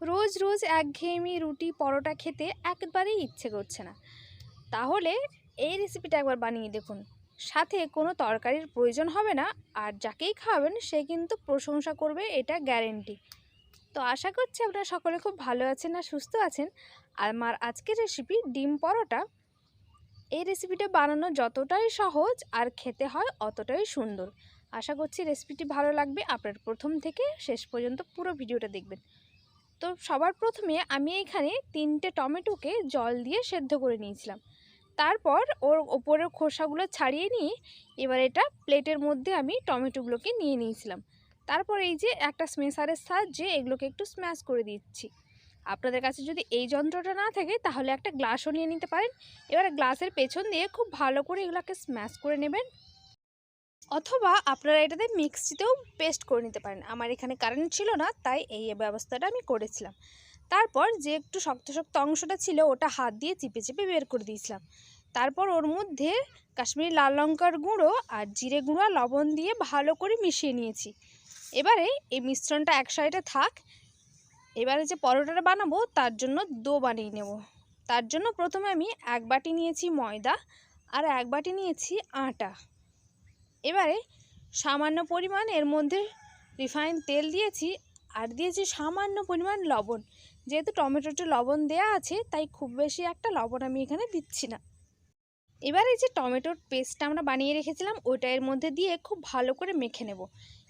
রোজ রোজ একঘেয়েমি রুটি পরোটা খেতে একবারেই ইচ্ছে করছে না। তাহলে এই রেসিপিটা একবার বানিয়ে দেখুন। সাথে কোনো তরকারির প্রয়োজন হবে না, আর যাকেই খাওয়াবেন সে কিন্তু প্রশংসা করবে, এটা গ্যারেন্টি তো আশা করছি আপনারা সকলে খুব ভালো আছেন আর সুস্থ আছেন। আর আমার আজকের রেসিপি ডিম পরোটা। এই রেসিপিটা বানানো যতটাই সহজ আর খেতে হয় অতটাই সুন্দর। আশা করছি রেসিপিটি ভালো লাগবে। আপনার প্রথম থেকে শেষ পর্যন্ত পুরো ভিডিওটা দেখবেন। তো সবার প্রথমে আমি এখানে তিনটে টমেটোকে জল দিয়ে সেদ্ধ করে নিয়েছিলাম। তারপর ওর ওপরের খোসাগুলো ছাড়িয়ে নিয়ে এবার এটা প্লেটের মধ্যে আমি টমেটোগুলোকে নিয়ে নিয়েছিলাম। তারপর এই যে একটা স্মেশারের সাহায্যে এগুলোকে একটু স্ম্যাশ করে দিচ্ছি। আপনাদের কাছে যদি এই যন্ত্রটা না থাকে তাহলে একটা গ্লাসও নিয়ে নিতে পারেন। এবার গ্লাসের পেছন দিয়ে খুব ভালো করে এগুলোকে স্ম্যাশ করে নেবেন। অথবা আপনারা এটাতে মিক্সিতেও পেস্ট করে নিতে পারেন। আমার এখানে কারেন্ট ছিল না, তাই এই ব্যবস্থাটা আমি করেছিলাম। তারপর যে একটু শক্ত শক্ত অংশটা ছিল, ওটা হাত দিয়ে চিপে চিপে বের করে দিয়েছিলাম। তারপর ওর মধ্যে কাশ্মীরি লাল লঙ্কার গুঁড়ো আর জিরে গুঁড়ো আর লবণ দিয়ে ভালো করে মিশিয়ে নিয়েছি। এবারে এই মিশ্রণটা এক সাইডে থাক। এবারে যে পরোটাটা বানাবো, তার জন্য দো বানিয়ে নেব। তার জন্য প্রথমে আমি এক বাটি নিয়েছি ময়দা আর এক বাটি নিয়েছি আটা। এবারে সামান্য পরিমাণ এর মধ্যে রিফাইন তেল দিয়েছি আর দিয়েছি সামান্য পরিমাণ লবণ। যেহেতু টমেটোতে লবণ দেয়া আছে, তাই খুব বেশি একটা লবণ আমি এখানে দিচ্ছি না। এবার এই যে টমেটোর পেস্টটা আমরা বানিয়ে রেখেছিলাম, ওইটা এর মধ্যে দিয়ে খুব ভালো করে মেখে নেব।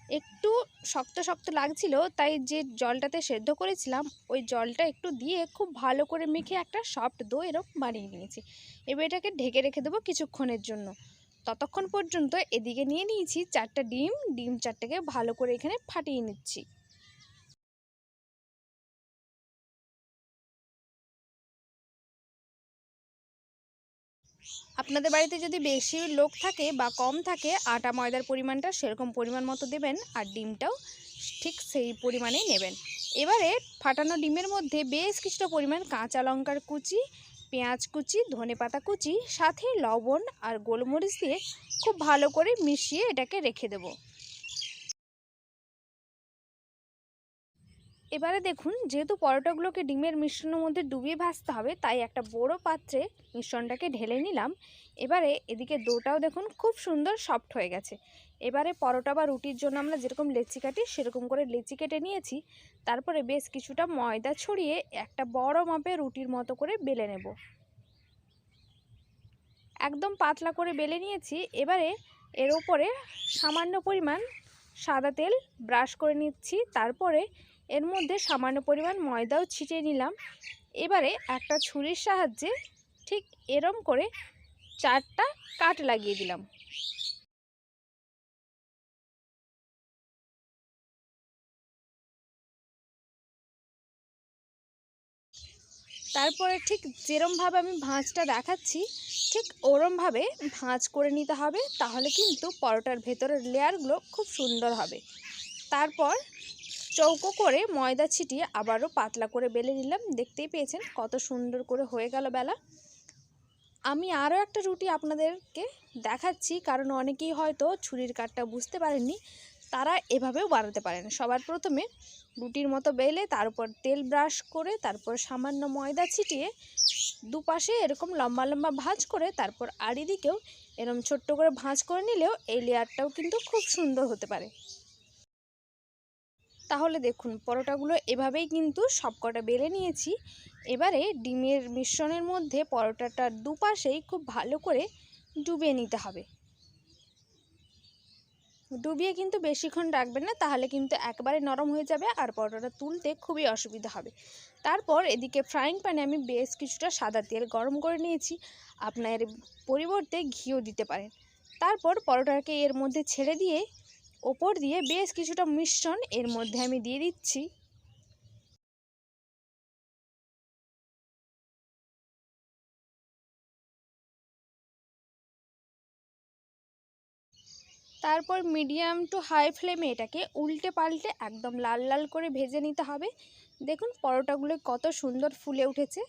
একটু শক্ত শক্ত লাগছিল, তাই যে জলটাতে সেদ্ধ করেছিলাম, ওই জলটা একটু দিয়ে খুব ভালো করে মেখে একটা সফট দো এরকম বানিয়ে নিয়েছি। এবার এটাকে ঢেকে রেখে দেবো কিছুক্ষণের জন্য। ততক্ষণ পর্যন্ত এদিকে নিয়ে নিয়েছি চারটা ডিম। ডিম চারটাকে ভালো করে এখানে ফাটিয়ে নিচ্ছি। আপনাদের বাড়িতে যদি বেশি লোক থাকে বা কম থাকে, আটা, ময়দার পরিমাণটা সেরকম পরিমাণ মতো দেবেন আর ডিমটাও ঠিক সেই পরিমাণেই নেবেন। এবারে ফাটানো ডিমের মধ্যে বেশ কিছুটা পরিমাণ কাঁচা লঙ্কার কুচি পেঁয়াজ কুচি, ধনে পাতা কুচি, সাথে লবণ আর গোলমরিচ দিয়ে খুব ভালো করে মিশিয়ে এটাকে রেখে দেব। এবারে দেখুন, যেহেতু পরোটাগুলোকে ডিমের মিশ্রণের মধ্যে ডুবিয়ে ভাজতে হবে, তাই একটা বড় পাত্রে মিশ্রণটাকে ঢেলে নিলাম। এবারে এদিকে দোটাও দেখুন খুব সুন্দর সফট হয়ে গেছে। এবারে পরোটা বা রুটির জন্য আমরা যেরকম লেচি কাটি, সেরকম করে লেচি কেটে নিয়েছি। তারপরে বেশ কিছুটা ময়দা ছড়িয়ে একটা বড় মাপে রুটির মতো করে বেলে নেব। একদম পাতলা করে বেলে নিয়েছি। এবারে এর উপরে সামান্য পরিমাণ সাদা তেল ব্রাশ করে নিচ্ছি। তারপরে এর মধ্যে সামান্য পরিমাণ ময়দাও ছিটিয়ে নিলাম। এবারে একটা ছুরির সাহায্যে ঠিক এরম করে চারটা কাট লাগিয়ে দিলাম। তারপরে ঠিক যেরমভাবে আমি ভাঁজটা দেখাচ্ছি, ঠিক ওরমভাবে ভাঁজ করে নিতে হবে, তাহলে কিন্তু পরোটার ভেতরের লেয়ারগুলো খুব সুন্দর হবে। তারপর চৌকো করে ময়দা ছিটিয়ে আবারও পাতলা করে বেলে নিলাম। দেখতেই পেয়েছেন কত সুন্দর করে হয়ে গেল বেলা। আমি আরও একটা রুটি আপনাদেরকে দেখাচ্ছি, কারণ অনেকেই হয়তো ছুরির কাঠটা বুঝতে পারেননি। তারা এভাবেও বানাতে পারেন। সবার প্রথমে রুটির মতো বেলে তার উপর তেল ব্রাশ করে, তারপর সামান্য ময়দা ছিটিয়ে দুপাশে এরকম লম্বা লম্বা ভাঁজ করে, তারপর আড়ি দিকেও এরকম ছোট্ট করে ভাঁজ করে নিলেও এই লেয়ারটাও কিন্তু খুব সুন্দর হতে পারে। তাহলে দেখুন, পরোটাগুলো এভাবেই কিন্তু সবকটা বেলে নিয়েছি। এবারে ডিমের মিশ্রণের মধ্যে পরোটাটার দুপাশেই খুব ভালো করে ডুবিয়ে নিতে হবে। ডুবিয়ে কিন্তু বেশিক্ষণ রাখবেন না, তাহলে কিন্তু একবারে নরম হয়ে যাবে আর পরোটাটা তুলতে খুবই অসুবিধা হবে। তারপর এদিকে ফ্রাইং প্যানে আমি বেশ কিছুটা সাদা তেল গরম করে নিয়েছি, আপনার পরিবর্তে ঘিও দিতে পারেন। তারপর পরোটাকে এর মধ্যে ছেড়ে দিয়ে, ওপর দিয়ে বেশ কিছুটা মিশ্রণ এর মধ্যে আমি দিয়ে দিচ্ছি। তারপর মিডিয়াম টু হাই ফ্লেমে এটাকে উল্টে পাল্টে একদম লাল লাল করে ভেজে নিতে হবে। দেখুন পরোটাগুলো কত সুন্দর ফুলে উঠেছে।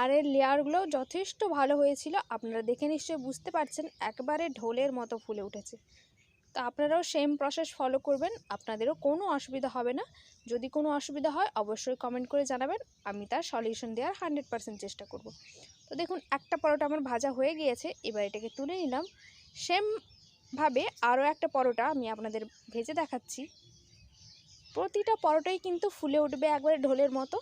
আর এর লেয়ারগুলো যথেষ্ট ভালো হয়েছিল। আপনারা দেখে নিশ্চয়ই বুঝতে পারছেন, একবারে ঢোলের মতো ফুলে উঠেছে। তো আপনারাও সেম প্রসেস ফলো করবেন, আপনাদেরও কোনো অসুবিধা হবে না। যদি কোনো অসুবিধা হয়, অবশ্যই কমেন্ট করে জানাবেন। আমি তার সলিউশন দেওয়ার হান্ড্রেড পার্সেন্ট চেষ্টা করব। তো দেখুন, একটা পরোটা আমার ভাজা হয়ে গিয়েছে, এবার এটাকে তুলে নিলাম। সেমভাবে আরও একটা পরোটা আমি আপনাদের ভেজে দেখাচ্ছি। প্রতিটা পরোটাই কিন্তু ফুলে উঠবে একবারে ঢোলের মতো।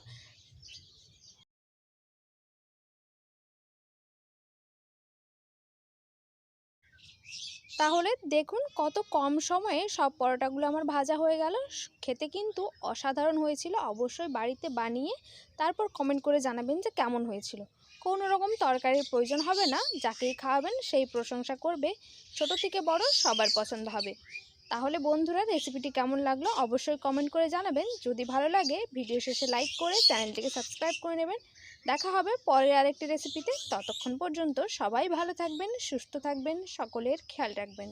তাহলে দেখুন কত কম সময়ে সব পরোটাগুলো আমার ভাজা হয়ে গেল। খেতে কিন্তু অসাধারণ হয়েছিল। অবশ্যই বাড়িতে বানিয়ে তারপর কমেন্ট করে জানাবেন যে কেমন হয়েছিল। কোনো রকম তরকারির প্রয়োজন হবে না, যাকেই খাওয়াবেন সেই প্রশংসা করবে। ছোট থেকে বড় সবার পছন্দ হবে। তাহলে বন্ধুরা রেসিপিটি কেমন লাগল অবশ্যই কমেন্ট করে জানাবেন। যদি ভালো লাগে ভিডিও শেষে লাইক করে চ্যানেলটিকে সাবস্ক্রাইব করে নেবেন। দেখা হবে পরের আরেকটি রেসিপিতে ততক্ষণ পর্যন্ত সবাই ভালো থাকবেন, সুস্থ থাকবেন, সকলের খেয়াল রাখবেন।